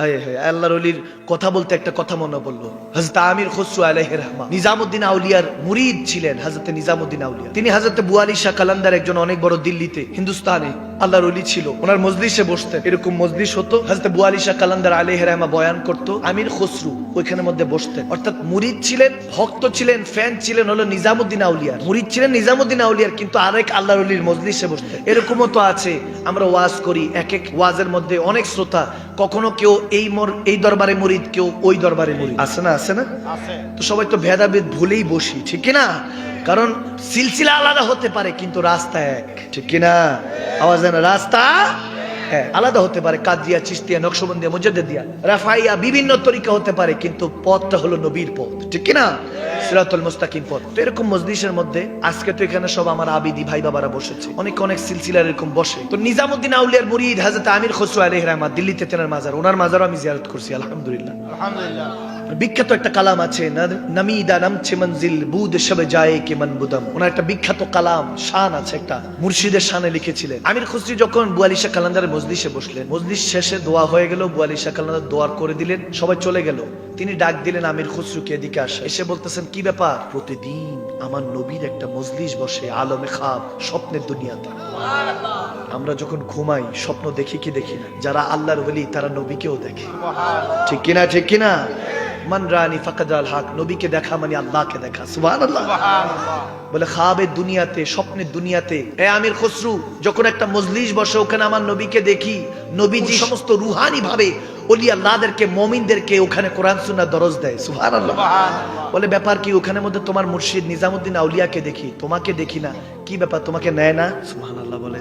হায় হায়, আল্লাহর অলির কথা বলতে একটা কথা মনে পড়ল। হজরত আমির খসরু আলহ রহমান নিজামুদ্দিন আউলিয়ার মুরিদ ছিলেন হাজরতে নিজামুদ্দিন আউলিয়া। তিনি হাজরতে বুয়ালি শাহ কালান্দার একজন অনেক বড় দিল্লিতে হিন্দুস্তানে আল্লাহর অলি ছিল। ওনার মজলিসে বসতেন। এরকম মজলিস হতো। হজরত বুয়ালি শাহ কালান্দার আলহ রহমা বয়ান করতো আমির খসরু ওইখানের মধ্যে বসতেন। অর্থাৎ মুরিদ ছিলেন ভক্ত ছিলেন ফ্যান ছিলেন হলো নিজামুদ্দিন আউলিয়ার। মুরিদ ছিলেন নিজামুদ্দিন আউলিয়ার কিন্তু আরেক আল্লাহর অলির মজলিসে বসতেন। এরকমও তো আছে। আমরা ওয়াজ করি এক এক ওয়াজের মধ্যে অনেক শ্রোতা। কখনো কেউ এই মর এই দরবারে মুরিদ কেউ ওই দরবারে মুরিদ। আছে না আছে না? তো সবাই তো ভেদাভেদ ভুলেই বসি ঠিক না? কারণ সিলসিলা আলাদা হতে পারে কিন্তু রাস্তা এক। ঠিক কি না আওয়াজ না রাস্তা হ্যাঁ আলাদা হতে পারে কাদিয়া চিস্তিয়া নকশবন্দিয়া মুজাদ্দিয়া রাফাইয়া বিভিন্ন তরিকা হতে পারে কিন্তু পথটা হলো নবীর পথ। ঠিক কি না সিরাতুল মুস্তাকিম পথ। তো এরকম মজলিসের মধ্যে আজকে তো এখানে সব আমার আবিদি ভাই বাবারা বসেছে। অনেক অনেক সিলসিলার এরকম বসে। তো নিজামুদ্দিন আউলিয়ার মুরিদ হাজরত আমির খসরু আলাইহির রহমান দিল্লিতে তেনার মাজার ওনার মাজারও আমি জিয়ারত করছি আলহামদুলিল্লাহ। আলহামদুলিল্লাহ। বিখ্যাত একটা কালাম আছে নামিদা নামছে মঞ্জিল বুদ সবে যায় কে মন বুদম। ওনার একটা বিখ্যাত কালাম শান আছে একটা মুর্শিদের শানে লিখেছিলেন। আমির খুসরি যখন বুয়ালিশা কালান্দারের মজলিসে বসলেন মজলিস শেষে দোয়া হয়ে গেল বুয়ালিশা কালান্দার দোয়ার করে দিলেন সবাই চলে গেল। তিনি ডাক দিলেন আমির খুসরুকে এদিকে আসে। এসে বলতেছেন কি ব্যাপার? প্রতিদিন আমার নবীর একটা মজলিস বসে আলমে খাব স্বপ্নের দুনিয়াতে। আমরা যখন ঘুমাই স্বপ্ন দেখি কি দেখি না? যারা আল্লাহর বলি তারা নবীকেও দেখে। ঠিক কিনা ঠিক কিনা? মান রানি ফাকাদ আল হক নবীকে দেখা মানে আল্লাহকে দেখা সুবহানাল্লাহ। বলে খাবের দুনিয়াতে স্বপ্নের দুনিয়াতে এ আমির খসরু যখন একটা মজলিস বসে ওখানে আমার নবীকে দেখি নবীজি সমস্ত রুহানি ভাবে ওলি আল্লাহদেরকে মমিনদেরকে ওখানে কোরআন সুন্নাহ দরজ দেয় সুবহানাল্লাহ। বলে ব্যাপার কি ওখানে মধ্যে তোমার মুর্শিদ নিজামুদ্দিন আউলিয়াকে দেখি তোমাকে দেখি না কি ব্যাপার তোমাকে নেয় না? সুহান আল্লাহ বলে।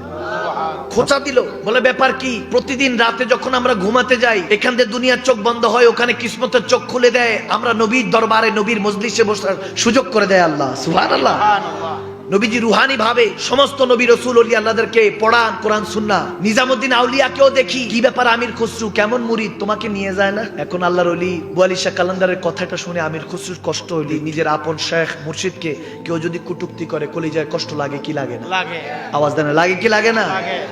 খোঁচা দিল। বলে, ব্যাপার কি? প্রতিদিন রাতে যখন আমরা ঘুমাতে যাই, এখান থেকে দুনিয়ার চোখ বন্ধ হয়, ওখানে কিসমতের চোখ খুলে দেয়। আমরা নবীর দরবারে, নবীর মজলিসে বসার সুযোগ করে দেয় আল্লাহ। সুবহানাল্লাহ। নবীজি রুহানি ভাবে সমস্ত নবী রসুল অলি আল্লাহদেরকে পড়ান কোরআন সুন্না নিজামুদ্দিন আউলিয়াকেও দেখি কি ব্যাপার আমির খসরু? কেমন মুরিদ? তোমাকে নিয়ে যায় না? এখন আল্লাহর অলি বুয়ালি শাহ কালান্দারের কথাটা শুনে আমির খসরুর কষ্ট হইলি। নিজের আপন শেখ মুর্শিদকে কেউ যদি কুটুক্তি করে কলিজায় কষ্ট লাগে কি লাগে না? আওয়াজ দেয় লাগে কি লাগে না?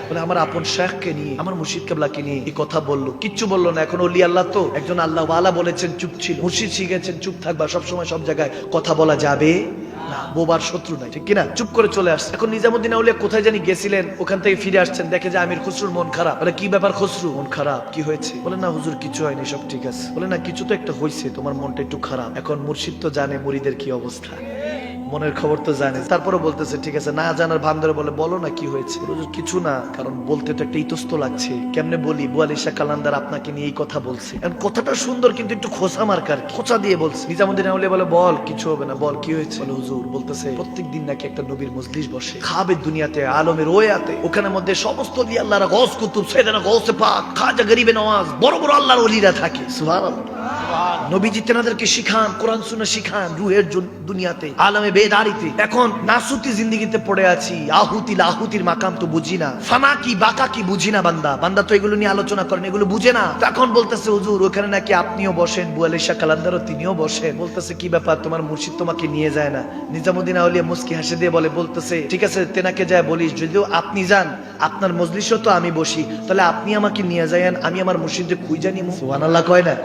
বলে আমার আপন শেখকে নিয়ে আমার মুর্শিদ কেবলাকে নিয়ে এই কথা বলল। কিচ্ছু বলল না। এখন অলি আল্লাহ তো একজন আল্লাহ ওয়ালা বলেছেন চুপ ছিল। মুর্শিদ শিখেছেন চুপ থাকবা সবসময় সব জায়গায় কথা বলা যাবে। বোবার শত্রু নাই, ঠিক কিনা? চুপ করে চলে আসছে। এখন নিজামুদ্দিন আউলিয়া কোথায় জানি গেছিলেন, ওখান থেকে ফিরে আসছেন, দেখে যে আমির খসরুর মন খারাপ। বলে, কি ব্যাপার খসরু? মন খারাপ। কি হয়েছে? বলে, না, হুজুর, কিছু হয়নি, সব ঠিক আছে। বলে, না, কিছু তো একটা হয়েছে তোমার মনটা একটু খারাপ। এখন মুর্শিদ তো জানে, মুড়িদের কি অবস্থা। মনের খবর তো জানে। তারপরে বলতেছে, ঠিক আছে, না জানার ভান ধরে বলে, বলো না কি হয়েছে। কিছু না, কারণ বলতে তো একটা ইতস্ত লাগছে। কেমনে বলি, বুয়ালিশা কালান্দার আপনাকে নিয়ে এই কথা বলছে। কথাটা সুন্দর, কিন্তু একটু খোসা মার্কার খোঁচা দিয়ে বলছে, নিজামুদ্দিন আউলিয়া বলে, বল কিছু হবে না, বল, কি হয়েছে? বলে, হুজুর, বলতেছে প্রত্যেক দিন নাকি একটা নবীর মজলিস বসে। খাবের দুনিয়াতে, আলমের ওয়াতে। ওখানে মধ্যে সমস্ত দিয়ে আল্লাহরা গস কুতুব সেদানা গসে পাক, খাজা গরিবে নওয়াজ, বড় বড় আল্লাহর ওলিরা থাকে। সুবহানাল্লাহ। শিখান, কোরআন শুনে শিখান রুহের দুনিয়াতে বেদারিতে। এখন নাসুতি জিন্দিগিতে পড়ে আছি, আহুতি মাকাম তো বুঝি না। ফানা কি কি বুঝি না বান্দা। বান্দা তো এগুলো নিয়ে আলোচনা করেন, এগুলো বুঝে না। বলতেছে, হুজুর, ওখানে নাকি আপনিও বসেন কালান্দারও তিনিও বসেন। বলতেছে, কি ব্যাপার, তোমার মুর্শিদ তোমাকে নিয়ে যায় না? নিজামুদ্দিন আউলিয়া মুস্কি হাসে দিয়ে বলে, বলতেছে, ঠিক আছে, তেনাকে যায় বলিস, যদিও আপনি যান, আপনার মজলিসও তো আমি বসি, তাহলে আপনি আমাকে নিয়ে যায়েন আমি আমার মুর্শিদকে খুঁজে সুবহানাল্লাহ কয় না?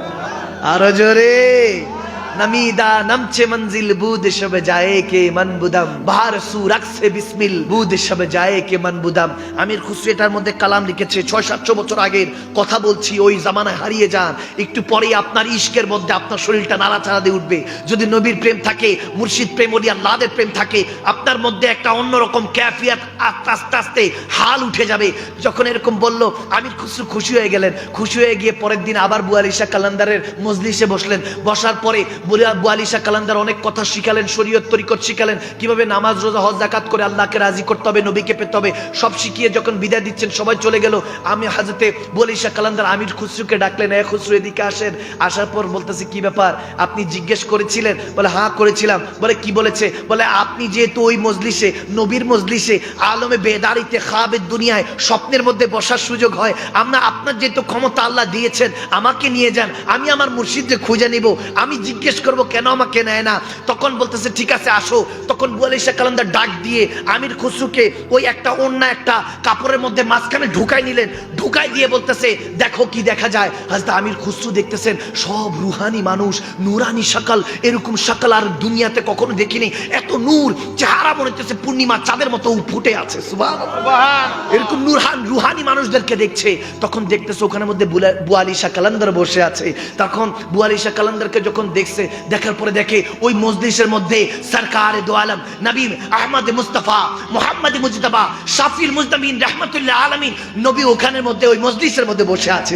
আরও জোরে। নমিদা নামছে মঞ্জিল বুদ সব যায় কে মন বুদম। বাহার সু রাখছে বিসমিল বুদ সব যায় কে মন বুদম। আমির খুসরু এটার মধ্যে কালাম লিখেছে, ছয় সাতশো বছর আগের কথা বলছি, ওই জামানায় হারিয়ে যান। একটু পরে আপনার ইশকের মধ্যে আপনার শরীরটা নাড়াচাড়া দিয়ে উঠবে। যদি নবীর প্রেম থাকে, মুর্শিদ প্রেম ওলি আল্লাহদের প্রেম থাকে, আপনার মধ্যে একটা অন্যরকম ক্যাফিয়াত আস্তে আস্তে আস্তে হাল উঠে যাবে। যখন এরকম বলল, আমির খুসরু খুশি হয়ে গেলেন। খুশি হয়ে গিয়ে পরের দিন আবার বুয়ালিশা কালান্দারের মজলিসে বসলেন। বসার পরে বুয়া- বুয়ালিশা কালান্দার অনেক কথা শিখালেন, শরীয়ত তরিকত শিখালেন। কীভাবে নামাজ, রোজা, হজ, জাকাত করে আল্লাহকে রাজি করতে হবে, নবীকে পেতে হবে, সব শিখিয়ে যখন বিদায় দিচ্ছেন, সবাই চলে গেল। আমি হাজতে বুয়ালিশা কালান্দার আমির খুসরুকে ডাকলেন, এ খুসরু এদিকে আসেন। আসার পর বলতেছে, কি ব্যাপার? আপনি জিজ্ঞেস করেছিলেন? বলে হ্যাঁ করেছিলাম। বলে, কি বলেছে? বলে, আপনি যেহেতু ওই মজলিসে, নবীর মজলিসে, আলমে বেদারিতে খাবের দুনিয়ায় স্বপ্নের মধ্যে বসার সুযোগ হয়, আমরা আপনার যেহেতু ক্ষমতা আল্লাহ দিয়েছেন, আমাকে নিয়ে যান, আমি আমার মুর্শিদকে খুঁজে নিব। আমি জিজ্ঞেস করব কেন আমাকে নেয় না? তখন বলতেছে, ঠিক আছে, আসো। তখন বুয়ালিশা কালান্দার ডাক দিয়ে আমির খুসরুকে ওই একটা অন্য একটা কাপড়ের মধ্যে মাঝখানে ঢুকাই নিলেন। ঢুকাই দিয়ে বলতেছে, দেখো কি দেখা যায়। হাজদা আমির খুসরু দেখতেছেন, সব রুহানি মানুষ, নুরানি সকাল এরকম সকাল আর দুনিয়াতে কখনো দেখিনি। এত নূর, চেহারা মনে হচ্ছে পূর্ণিমা চাঁদের মতো ফুটে আছে। এরকম নুরহান, রুহানি মানুষদেরকে দেখছে। তখন দেখতেছে ওখানের মধ্যে বুয়ালিশা কালান্দার বসে আছে। তখন বুয়ালিশা কালান্দারকে যখন দেখছে দেখার পরে দেখে ওই মজলিসের মধ্যে সরকার দো আলম নবীন আহমদ মুস্তফা, মোহাম্মদ মুজতবা শাফির মুজতামিন রহমতুল্লাহ আলমিন, নবী ওখানের মধ্যে ওই মজলিসের মধ্যে বসে আছে।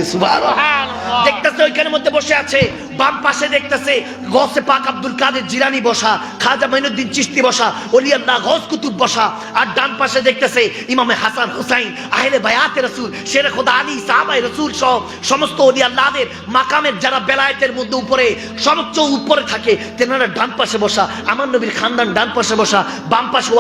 দেখতেছে ওইখানের মধ্যে বসে আছে, বাম পাশে দেখতেছে গসে পাক আব্দুল কাদের জিরানি বসা, খাজা মাইনুদ্দিন চিশতি বসা ওলি আল্লাহ গস কুতুব বসা, আর ডান পাশে দেখতেছে ইমামে হাসান হুসাইন, আহলে বায়াতে রসুল শের খোদা আলী সাহাবাই রসুল সহ সমস্ত আল্লাহদের মাকামের যারা বেলায়েতের মধ্যে উপরে, সমস্ত উপরে থাকে, তেনারা ডান পাশে বসা, আমার নবীর খানদান ডান পাশে বসা, বাম পাশে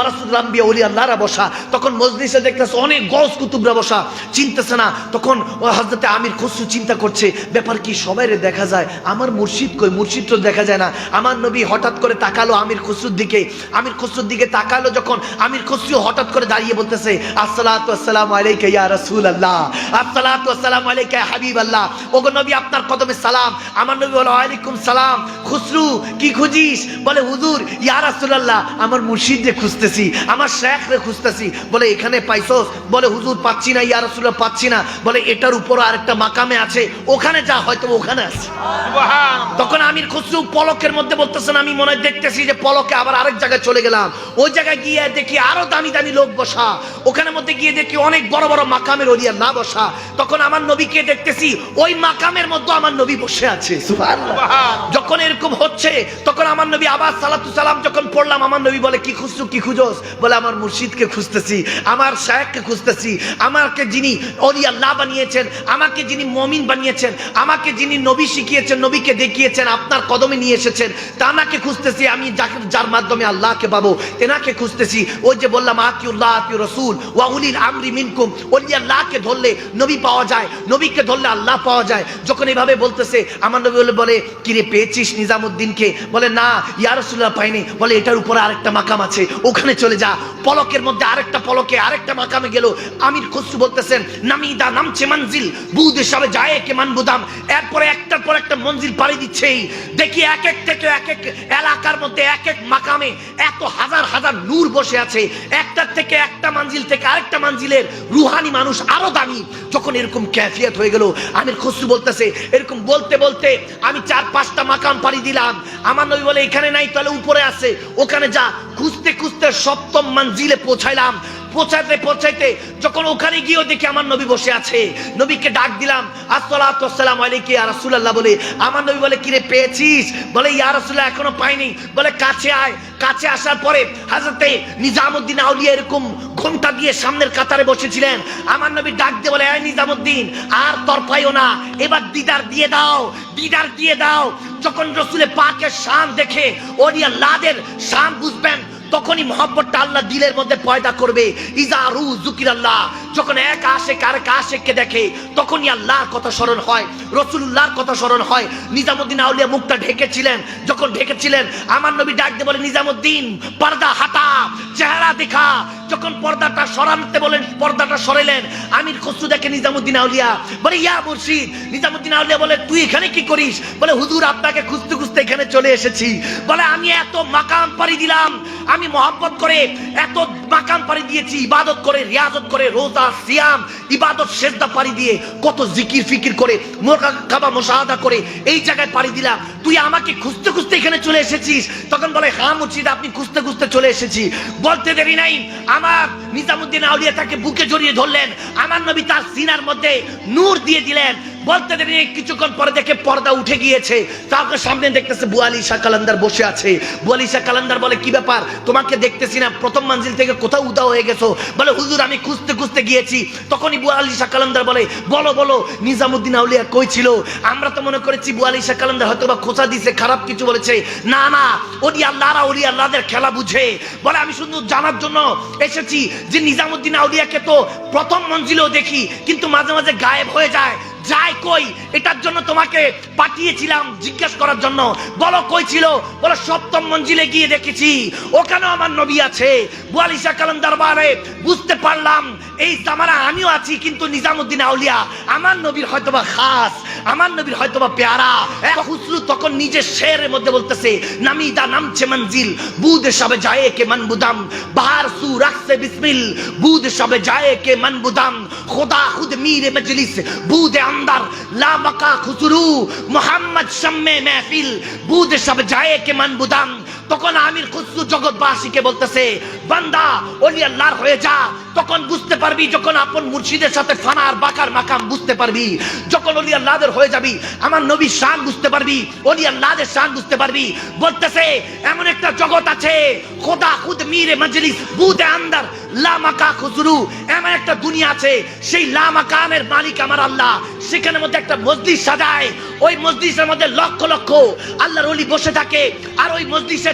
ওলি আল্লাহরা বসা, তখন মজলিসে দেখতেছে অনেক গস কুতুবরা বসা, চিনতেছে না, তখন হজরতে আমির খুসরু চিন্তা করছে, ব্যাপার কি সবাই দেখা যায়? আমার মুর্শিদ কই? মুর্শিদ তো দেখা যায় না। আমার নবী হঠাৎ করে তাকালো আমির খুসরুর দিকে। আমির খুসরুর দিকে তাকালো যখন আমির খুসরু হঠাৎ করে দাঁড়িয়ে বলতেছে, আসসালাতু আসসালামু আলাইকা ইয়া রাসূলুল্লাহ, আসসালাতু আসসালামু আলাইকা ইয়া হাবিবাল্লাহ, ওগো নবী আপনার কদমে সালাম। আমার নবী বলে, ওয়ালাইকুম সালাম। খুসরু কি খুঁজিস? বলে হুজুর ইয়া রাসূলুল্লাহ আমার মুর্শিদ রে খুঁজতেছি আমার শেখ রে খুঁজতেছি। বলে এখানে পাইছস? বলে হুজুর পাচ্ছি না ইয়া রাসূলুল্লাহ পাচ্ছি না। বলে এটার উপর আরেকটা মাকামে আছে ওখানে যা হয়তো ওখানে আছে। তখন আমির খুসরু পলকের মধ্যে বলতেছেন আমি মনে দেখতেছি যে পলকে আবার আরেক জায়গায় চলে গেলাম। ওই জায়গায় গিয়ে দেখি আরও দামি দামি লোক বসা। ওখানে মধ্যে গিয়ে দেখি অনেক বড় বড় মাকামের ওলিয়া না বসা। তখন আমার নবীকে দেখতেছি ওই মাকামের মধ্যে আমার নবী বসে আছে। যখন এরকম হচ্ছে, তখন আমার নবী আবার সালাতু সালাম যখন পড়লাম, আমার নবী বলে, কি খুঁজছো, কি খুঁজোস? বলে, আমার মুর্শিদকে খুঁজতেছি, আমার শায়েখকে খুঁজতেছি, আমাকে যিনি অলি আল্লাহ বানিয়েছেন, আমাকে যিনি মমিন বানিয়েছেন, আমাকে যিনি নবী শিখিয়েছেন, নবীকে দেখিয়েছেন, আপনার কদমে নিয়ে এসেছেন, তানাকে খুঁজতেছি, আমি যাকে যার মাধ্যমে আল্লাহকে পাবো, তেনাকে খুঁজতেছি। ওই যে বললাম আকিউল্লাহ আকিউ রসুল, ওয়া উলিল আমরি মিনকুম। ওলি আল্লাহকে ধরলে নবী পাওয়া যায়, নবীকে ধরলে আল্লাহ পাওয়া যায়। যখন এভাবে বলতেছে, আমার নবী বলে, কিরে, পেয়েছিস নিজামুদ্দিনকে বলে, না, ইয়া রাসূলুল্লাহ, পাইনি। বলে, এটার উপরে আরেকটা মাকাম আছে, ওখানে চলে যা। পলকের মধ্যে আরেকটা পলকে আরেকটা মাকামে গেল। আমির খুসরু বলতেছেন, নামিদা নামছে মঞ্জিল বুদ সবে যায় কে মান বুদাম এরপরে একটার পর একটা মঞ্জিল পাড়ি দিচ্ছেই দেখি এক এক থেকে এক এক এলাকার মধ্যে এক এক মাকামে এত হাজার হাজার নূর বসে আছে। একটার থেকে একটা মঞ্জিল থেকে আরেকটা মঞ্জিলের রুহানি মানুষ আরও দামি। যখন এরকম ক্যাফিয়াত হয়ে গেল, আমির খুসরু বলতেছে, এরকম বলতে বলতে আমি চার পাঁচটা মাকাম পাড়ি দিলাম। আমার নবী বলে, এখানে নাই, তাহলে উপরে আছে। ওখানে যা খুঁজতে খুঁজতে সপ্তম মঞ্জিলে পৌঁছাইলাম। পৌঁছাইতে পৌঁছাইতে যখন ওখানে গিয়েও দেখি আমার নবী বসে আছে, নবীকে ডাক দিলাম আসসালামু আলাইকা ইয়া রাসূলুল্লাহ বলে, আমার নবী বলে, কিরে, পেয়েছিস? বলে, ইয়া রাসূলুল্লাহ, এখনও পাইনি। বলে, কাছে আয়। কাছে আসার পরে হযরতে নিজামুদ্দিন আউলিয়া এরকম ঘণ্টা দিয়ে সামনের কাতারে বসেছিলেন। আমার নবী ডাক দিয়ে বলে, এই নিজামউদ্দিন আর তরফাইও না। এবার দিদার দিয়ে দাও, দিদার দিয়ে দাও। যখন রসুলের পাকের শান দেখে ওলি লাদের শান বুঝবেন তখনই মহাব্বতটা আল্লাহ দিলের মধ্যে পয়দা করবে। ইজারু জুকির আল্লাহ যখন এক আশেক আর এক আশেককে দেখে, তখনই আল্লাহর কথা স্মরণ হয় রসুল্লাহর কথা স্মরণ হয়। নিজামুদ্দিন আউলিয়া মুখটা ঢেকেছিলেন, যখন ঢেকেছিলেন, আমার নবী ডাক দিয়ে বলে, নিজামুদ্দিন, পর্দা হাতা চেহারা দেখা যখন পর্দাটা সরাতে বলেন, পর্দাটা সরাইলেন, আমির খসরু দেখে নিজামুদ্দিন আউলিয়া বলে, ইয়া মুর্শিদ, নিজামুদ্দিন আউলিয়া বলে, তুই এখানে কি করিস? বলে, হুজুর, আপনাকে খুঁজতে খুঁজতে এখানে চলে এসেছি। বলে, আমি এত মাকাম পাড়ি দিলাম, আমি মহব্বত করে এত মাকাম পাড়ি দিয়েছি, ইবাদত করে, রিয়াজত করে, রোজা, সিয়াম, ইবাদত, সেজদা পাড়ি দিয়ে কত জিকির ফিকির করে মোকাবা মোশাহাদা করে এই জায়গায় পাড়ি দিলাম। তুই আমাকে খুঁজতে খুঁজতে এখানে চলে এসেছিস। তখন বলে হ্যাঁ মুর্শিদ, আপনি খুঁজতে খুঁজতে চলে এসেছি। বলতে দেরি নাই আমার নিজামুদ্দিন আউলিয়া তাকে বুকে জড়িয়ে ধরলেন। আমার নবী তার সিনার মধ্যে নূর দিয়ে দিলেন। বলতে দেরি কিছুক্ষণ পরে দেখে পর্দা উঠে গিয়েছে। তাকে সামনে দেখতেছে বুয়ালি শাহ কালান্দার বসে আছে। বুয়ালি শাহ কালান্দার বলে, কি ব্যাপার? তোমাকে দেখতেছি না। প্রথম মঞ্জিল থেকে কোথাও উদা হয়ে গেছো? বলে, হুজুর, আমি খুঁজতে খুঁজতে গিয়েছি। তখনই বুয়ালি শাহ কালান্দার বলে, বলো বলো, নিজামুদ্দিন আউলিয়া কই ছিল? আমরা তো মনে করেছি বুয়ালি শাহ কালান্দার হয়তো বা খোঁচা দিছে, খারাপ কিছু বলেছে। না না ওলি আল্লাহরা ওলি আল্লাহদের খেলা বুঝে। বলে, আমি শুধু জানার জন্য এসেছি যে নিজামুদ্দিন আউলিয়াকে তো প্রথম মঞ্জিলেও দেখি, কিন্তু মাঝে মাঝে গায়েব হয়ে যায়। যায় কই? এটার জন্য তোমাকে পাঠিয়েছিলাম জিজ্ঞেস করার জন্য। বলো, কই ছিল? বলো, সপ্তম মঞ্জিলে গিয়ে দেখেছি। ওখানেও আমার নবী আছে। বুয়ালিশা কালাম দরবারে বুঝতে পারলাম, এই তামারা আমিও আছি, কিন্তু নিজামুদ্দিন আউলিয়া, আমার নবীর হয়তোবা খাস। আমার নবীর হয়তো বা পেয়ারা হুসরু তখন নিজের শের মধ্যে বলতেছে, নামিদা নামছে মঞ্জিল, বুধ সবে যায় কে মন বুদাম বাহার সু রাখছে বিসমিল, বুধ সবে যায় কে মন বুদাম খোদা খুদ মীরে মজলিস বুদ আন্দার, লা বাকা খুসরু, মোহাম্মদ শম্মে মেহফিল, বুধ সবে যায় কে মন বুদাম তখন আমির খুসরু জগৎবাসীকে বলতেছে, বান্দা ওলি আল্লাহর হয়ে যা। তখন বুঝতে পারবি, যখন আপন মুর্শিদের সাথে ফানার বাকার মাকাম বুঝতে পারবি, যখন ওলি আল্লাহদের হয়ে যাবি, আমার নবীর শান বুঝতে পারবি ওলি আল্লাহদের শান বুঝতে পারবি। বলতেছে, এমন একটা জগৎ আছে, খোদা খুদ মীরে মজলিস, বুদে আন্দার লা মাকা খুসরু। এমন একটা দুনিয়া আছে, সেই লা মাকামের মালিক আমার আল্লাহ। সেখানের মধ্যে একটা মসজিদ সাজায়, ওই মসজিদের মধ্যে লক্ষ লক্ষ আল্লাহর ওলি বসে থাকে, আর ওই মসজিদের